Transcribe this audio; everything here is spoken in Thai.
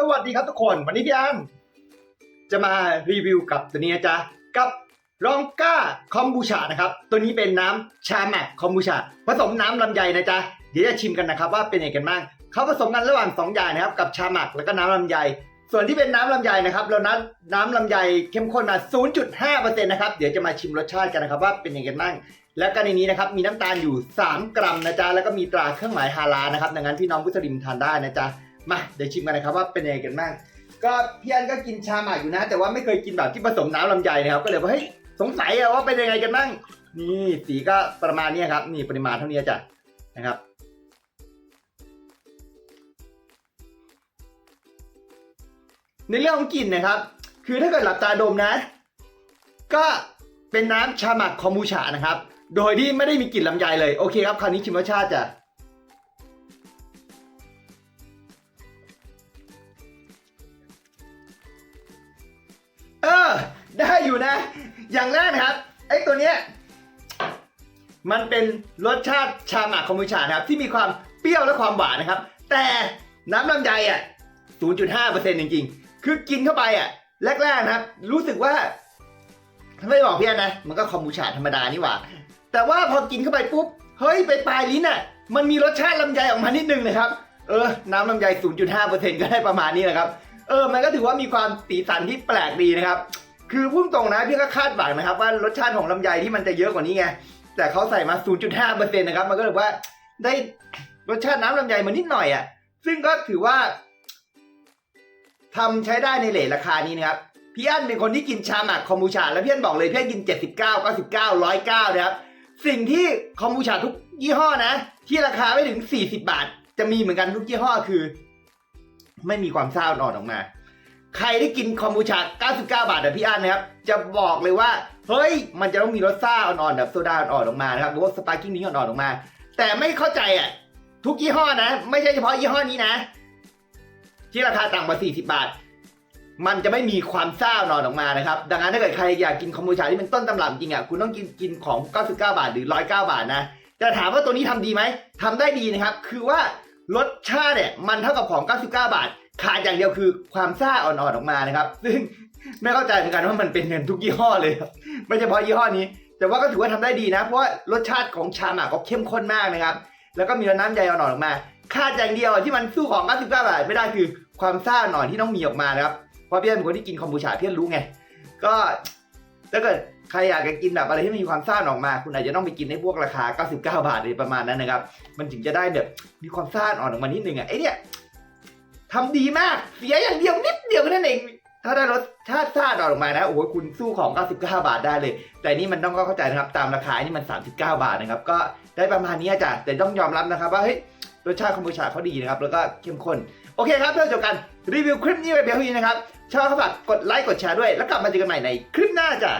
สวัสดีครับทุกคนวันนี้พี่อันจะมารีวิวกับตัวนี้นะจ๊ะกับรองก้าคอมบูชานะครับ ตัวนี้เป็นน้ำชาแมกคอมบูชาผสมน้ำลำไยนะจ๊ะเดี๋ยวจะชิมกันนะครับ ว่าเป็นยังไงกันบ้างเขาผสมกันระหว่างสองอย่างนะครับ กับชาหมักแล้วก็น้ำลำไย ส่วนที่เป็นน้ำลำไยนะครับ เรานั้นน้ำลำไยเข้มข้นมา 0.5%นะครับเดี๋ยวจะมาชิมรสชาติกันนะครับว่าเป็นยังไงกันบ้างแล้วก็ในนี้นะครับมีน้ำตาลอยู่ 3 กรัมนะจ๊ะแล้วก็มีตราเครื่องหมายฮาลานะครับดังนั้นพี่น้องมุสลิมทานได้นะจ๊ะ มาเดี๋ยวชิมกันนะครับว่าเป็นยังไงกันบ้างก็พี่อันก็กินชาหมักอยู่นะ แต่ว่าไม่เคยกินแบบที่ผสมน้ำลำไยนะครับ ก็เลยว่าเฮ้ยสงสัยอะว่าเป็นยังไงกันบ้างนี่สีก็ประมาณนี้ครับ นี่ปริมาณเท่านี้จ้ะนะครับในเรื่องของกลิ่นนะครับ คือถ้าเกิดหลับตาดมนะ ก็เป็นน้ำชาหมักคอมบูชานะครับ โดยที่ไม่ได้มีกลิ่นลำไยเลย โอเคครับ คราวนี้ชิมรสชาติจ้ะ อยู่นะ อย่างแรกนะครับไอ้ตัวเนี้ยมันเป็นรสชาติชาหมักคอมบูชานะครับ ที่มีความเปรี้ยวและความหวานนะครับ แต่น้ำลำไยอะ 0.5%จริงๆ คือกินเข้าไปอะ แรกๆนะครับ รู้สึกว่าถ้าไม่บอกพี่อันนะ มันก็คอมบูชาธรรมดานี่หว่า แต่ว่าพอกินเข้าไปปุ๊บ เฮ้ยไปปลายลิ้นอะ มันมีรสชาติลำไยออกมานิดนึงนะครับ เออ น้ำลำไย 0.5%ก็ได้ประมาณนี้แหละครับ เออ มันก็ถือว่ามีความสีสันที่แปลกดีนะครับ คือพุ่งตรงนะพี่ก็คาดหวังนะครับว่ารสชาติของลำไยที่มันจะเยอะกว่านี้ไง แต่เขาใส่มา 0.5%นะครับ มันก็เลยว่าได้รสชาติน้ำลำไยมานิดหน่อยอะ ซึ่งก็ถือว่าทำใช้ได้ในเลทราคานี้นะครับพี่อั้นเป็นคนที่กินชาหมักคอมบูชา แล้วพี่อั้นบอกเลยพี่อั้นกิน 79 99 109นะครับ สิ่งที่คอมบูชาทุกยี่ห้อนะ ที่ราคาไม่ถึง 40 บาท จะมีเหมือนกันทุกยี่ห้อคือ ไม่มีความซ่าอ่อนออกมา ใครที่กินคอมบูชา 99 บาทแบบพี่อั้นนะครับ จะบอกเลยว่า เฮ้ย มันจะต้องมีรสซ่าอ่อนๆแบบโซดาอ่อนๆออกมานะครับ หรือว่าสปาร์กิ้งนี้อ่อนๆออกมา แต่ไม่เข้าใจอะ ทุกยี่ห้อนะ ไม่ใช่เฉพาะยี่ห้อนี้นะ ที่ราคาต่ำกว่า 40 บาท มันจะไม่มีความซ่านอนออกมานะครับ ดังนั้นถ้าเกิดใครอยากกินคอมบูชาที่เป็นต้นตำรับจริงอะ คุณต้องกินกินของ 99 บาท หรือ 109 บาทนะแต่ถามว่าตัวนี้ทำดีไหมทำได้ดีนะครับ คือว่ารสชาติเนี่ยมันเท่ากับของ 99 บาท ขาดอย่างเดียวคือความซ่าอ่อนๆออกมานะครับ ซึ่งไม่เข้าใจเหมือนกันว่ามันเป็นเงินทุกยี่ห้อเลยครับไม่เฉพาะยี่ห้อนี้ แต่ว่าก็ถือว่าทำได้ดีนะ เพราะว่ารสชาติของชาหมักก็เข้มข้นมากนะครับ แล้วก็มีน้ำใยอ่อนๆออกมาขาดอย่างเดียวที่มันสู้ของ 99 บาทไม่ได้คือความซ่าหน่อยที่ต้องมีออกมานะครับ เพราะเพี่เป็นคนที่กินคอมบูชาเพี่อนรู้ไง ก็ถ้าเกิดใครอยากจะกินแบบอะไรที่มีความซ่าออกมา คุณอาจจะต้องไปกินในพวกราคา 99 บาทเลยประมาณนั้นนะครับ มันถึงจะได้แบบมีความซ่าอ่อนออกมานิดนึงอะไอเนี่ย ทำดีมาก เสียอย่างเดียวนิดเดียวแค่นั้นเอง ถ้าได้รสชาติซาอ่ออกมานะ โอ้โห คุณสู้ของ 99 บาทได้เลย แต่นี่มันต้องเข้าใจนะครับ ตามราคา นี่มัน 39 บาทนะครับ ก็ได้ประมาณนี้จ้ะแต่ต้องยอมรับนะครับว่า เฮ้ย รสชาติคอมบูชาเขาดีนะครับ แล้วก็เข้มข้น โอเคครับเพื่อจบกัน รีวิวคลิปนี้ไปเพียงเท่านี้นะครับ ชอบก็ฝากกดไลค์ กดแชร์ด้วย แล้วกลับมาเจอกันใหม่ในคลิปหน้าจ้ะ